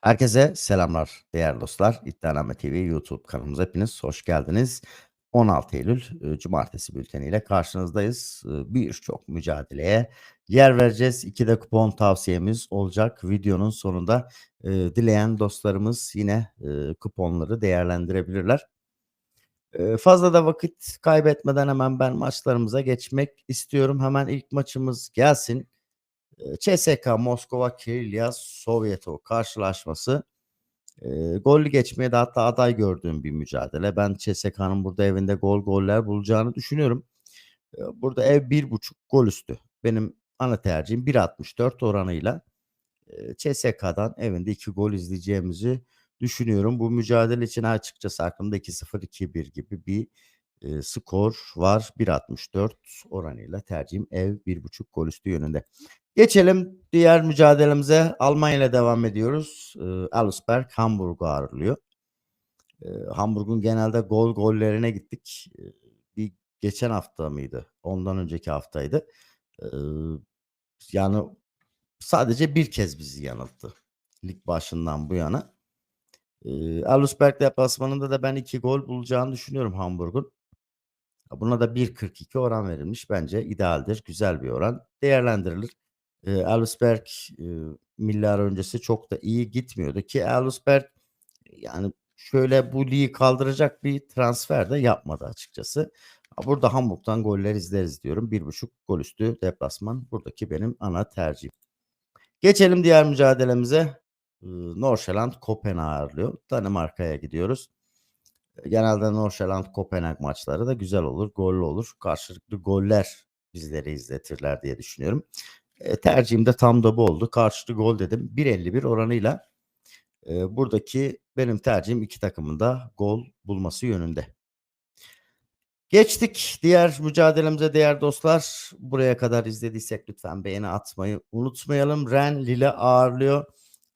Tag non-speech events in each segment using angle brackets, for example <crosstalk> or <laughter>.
Herkese selamlar değerli dostlar. İddianame TV YouTube kanalımıza hepiniz hoş geldiniz. 16 Eylül e, Cumartesi bülteniyle karşınızdayız. E, Birçok mücadeleye yer vereceğiz. İki de kupon tavsiyemiz olacak. Videonun sonunda e, dileyen dostlarımız yine e, kuponları değerlendirebilirler. E, fazla da vakit kaybetmeden hemen ben maçlarımıza geçmek istiyorum. Hemen ilk maçımız gelsin. CSK Moskova Kirilya Sovyetov karşılaşması e, gollü geçmeye de hatta aday gördüğüm bir mücadele. Ben CSK'nın burada evinde gol goller bulacağını düşünüyorum. E, burada ev 1.5 gol üstü. Benim ana tercihim 1.64 oranıyla e, CSK'dan evinde 2 gol izleyeceğimizi düşünüyorum. Bu mücadele için açıkçası aklımda 2-0 2-1 gibi bir e, skor var. 1.64 oranıyla tercihim ev 1.5 gol üstü yönünde. Geçelim diğer mücadelemize. Almanya ile devam ediyoruz. E, Augsburg Hamburg'u ağırlıyor. E, Hamburg'un genelde gol gollerine gittik. E, bir geçen hafta mıydı? Ondan önceki haftaydı. E, yani sadece bir kez bizi yanılttı. Lig başından bu yana. E, Augsburg deplasmanında da ben iki gol bulacağını düşünüyorum Hamburg'un. Buna da 1.42 oran verilmiş. Bence idealdir. Güzel bir oran. Değerlendirilir. E, Elfsberg e, Miller öncesi çok da iyi gitmiyordu ki Elfsberg yani şöyle bu ligi kaldıracak bir transfer de yapmadı açıkçası. Burada Hamburg'dan goller izleriz diyorum. 1.5 gol üstü deplasman buradaki benim ana tercihim. Geçelim diğer mücadelemize. Norşeland Kopenhag ağırlıyor. Danimarka'ya gidiyoruz. Genelde Norşeland Kopenhag maçları da güzel olur, gollü olur. Karşılıklı goller bizleri izletirler diye düşünüyorum. E, tercihim de tam da bu oldu. Karşılıklı gol dedim. 1.51 oranıyla e, buradaki benim tercihim iki takımın da gol bulması yönünde. Geçtik diğer mücadelemize değer dostlar. Buraya kadar izlediysek lütfen beğeni atmayı unutmayalım. Ren Lille ağırlıyor.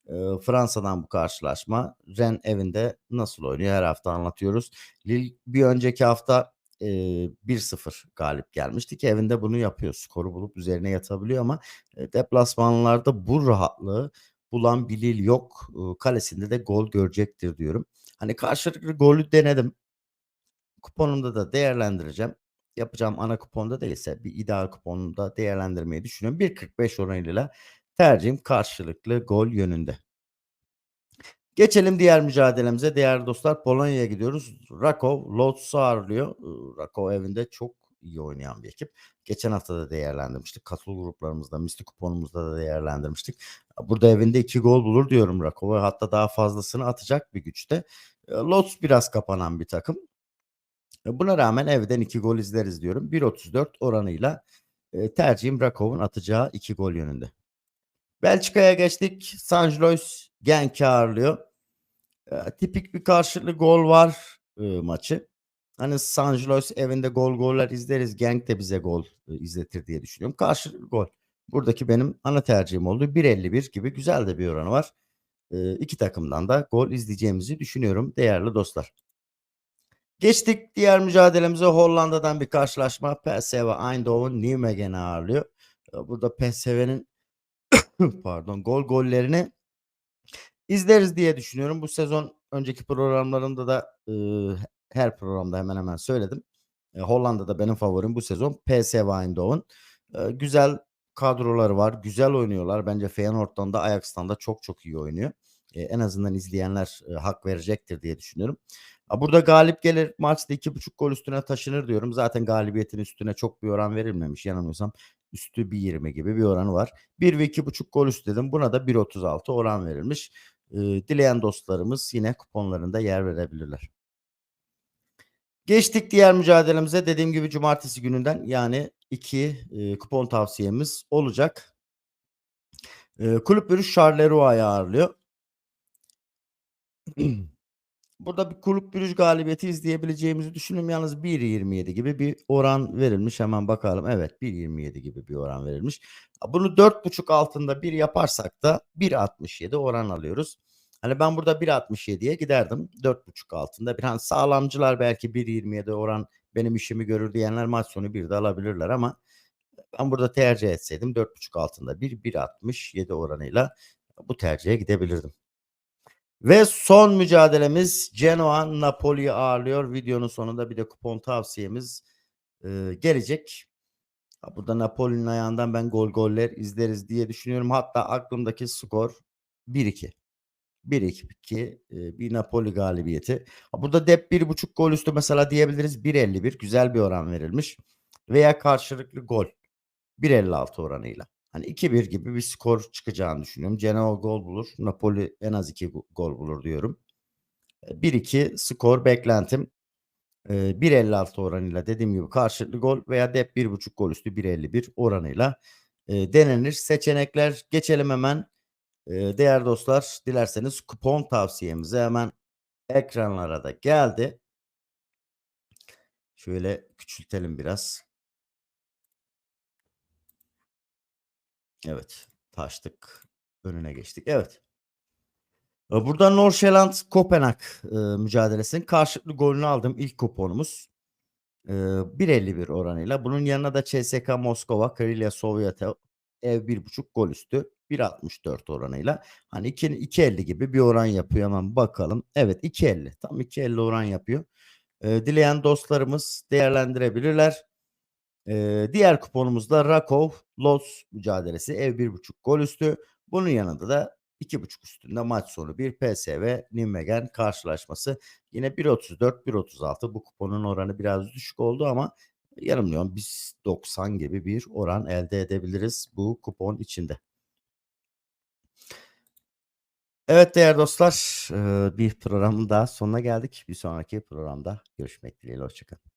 E, Fransa'dan bu karşılaşma. Ren evinde nasıl oynuyor her hafta anlatıyoruz. Lille bir önceki hafta e, 1-0 galip gelmişti ki evinde bunu yapıyor. Skoru bulup üzerine yatabiliyor ama e, deplasmanlarda bu rahatlığı bulan bir Lille yok. E, kalesinde de gol görecektir diyorum. Hani karşılıklı golü denedim. Kuponumda da değerlendireceğim. Yapacağım ana kuponda değilse bir ideal kuponunda değerlendirmeyi düşünüyorum. 1.45 oranıyla tercihim karşılıklı gol yönünde. Geçelim diğer mücadelemize. Değerli dostlar Polonya'ya gidiyoruz. Rakov Lotus'u ağırlıyor. Rakov evinde çok iyi oynayan bir ekip. Geçen hafta da değerlendirmiştik. Katıl gruplarımızda, misli kuponumuzda da değerlendirmiştik. Burada evinde iki gol bulur diyorum Rakov'a. Hatta daha fazlasını atacak bir güçte. Lotus biraz kapanan bir takım. Buna rağmen evden iki gol izleriz diyorum. 1.34 oranıyla tercihim Rakov'un atacağı iki gol yönünde. Belçika'ya geçtik. Sanjlois Genk'i ağırlıyor. E, tipik bir karşılıklı gol var e, maçı. Hani Sanjlois evinde gol goller izleriz. Genk de bize gol e, izletir diye düşünüyorum. Karşılıklı gol. Buradaki benim ana tercihim oldu. 1.51 gibi güzel de bir oranı var. E, iki takımdan da gol izleyeceğimizi düşünüyorum değerli dostlar. Geçtik diğer mücadelemize Hollanda'dan bir karşılaşma. PSV Eindhoven Nijmegen'i ağırlıyor. Burada PSV'nin <coughs> pardon gol gollerini izleriz diye düşünüyorum. Bu sezon önceki programlarında da e, her programda hemen hemen söyledim. E, Hollanda'da benim favorim bu sezon PSV Eindhoven. E, güzel kadroları var. Güzel oynuyorlar. Bence Feyenoord'dan da Ajax'tan da çok çok iyi oynuyor. E, en azından izleyenler e, hak verecektir diye düşünüyorum. Burada galip gelir maçta 2.5 gol üstüne taşınır diyorum. Zaten galibiyetin üstüne çok bir oran verilmemiş yanılmıyorsam. Üstü 1.20 gibi bir oranı var. 1 ve 2.5 gol üstü dedim. Buna da 1.36 oran verilmiş. Dileyen dostlarımız yine kuponlarında yer verebilirler. Geçtik diğer mücadelemize. Dediğim gibi cumartesi gününden yani iki e, kupon tavsiyemiz olacak. E, kulüp Bürüş Charleroi ağırlıyor. <clears throat> Burada bir kulüp bürüş galibiyeti izleyebileceğimizi düşünüyorum. Yalnız 1.27 gibi bir oran verilmiş. Hemen bakalım. Evet 1.27 gibi bir oran verilmiş. Bunu 4.5 altında bir yaparsak da 1.67 oran alıyoruz. Hani ben burada 1.67'ye giderdim. 4.5 altında bir hani sağlamcılar belki 1.27 oran benim işimi görür diyenler maç sonu bir de alabilirler ama ben burada tercih etseydim 4.5 altında bir 1.67 oranıyla bu tercihe gidebilirdim. Ve son mücadelemiz Genoa Napoli'yi ağırlıyor. Videonun sonunda bir de kupon tavsiyemiz e, gelecek. Burada Napoli'nin ayağından ben gol goller izleriz diye düşünüyorum. Hatta aklımdaki skor 1-2. 1-2 e, bir Napoli galibiyeti. Burada dep 1.5 gol üstü mesela diyebiliriz 1.51 güzel bir oran verilmiş. Veya karşılıklı gol 1.56 oranıyla. Hani 2-1 gibi bir skor çıkacağını düşünüyorum. Genoa gol bulur. Napoli en az 2 gol bulur diyorum. E, 1-2 skor beklentim. E, 1.56 oranıyla dediğim gibi karşılıklı gol veya dep 1.5 gol üstü 1.51 oranıyla e, denenir. Seçenekler geçelim hemen. E, değerli dostlar dilerseniz kupon tavsiyemize hemen ekranlara da geldi. Şöyle küçültelim biraz. Evet. Taştık. Önüne geçtik. Evet. Burada Norşeland Kopenhag mücadelesinin karşılıklı golünü aldım. ilk kuponumuz. E, 1.51 oranıyla. Bunun yanına da CSK Moskova, Karilya Sovyetov ev 1.5 gol üstü 1.64 oranıyla. Hani 2, 2.50 gibi bir oran yapıyor hemen bakalım. Evet 2.50 tam 2.50 oran yapıyor. E, dileyen dostlarımız değerlendirebilirler. Ee, diğer kuponumuzda Rakov Los mücadelesi ev 1.5 gol üstü. Bunun yanında da 2.5 üstünde maç sonu bir PSV Nijmegen karşılaşması. Yine 1.34 1.36 bu kuponun oranı biraz düşük oldu ama yanılmıyorum biz 90 gibi bir oran elde edebiliriz bu kupon içinde. Evet değerli dostlar bir programın daha sonuna geldik. Bir sonraki programda görüşmek dileğiyle. Hoşçakalın.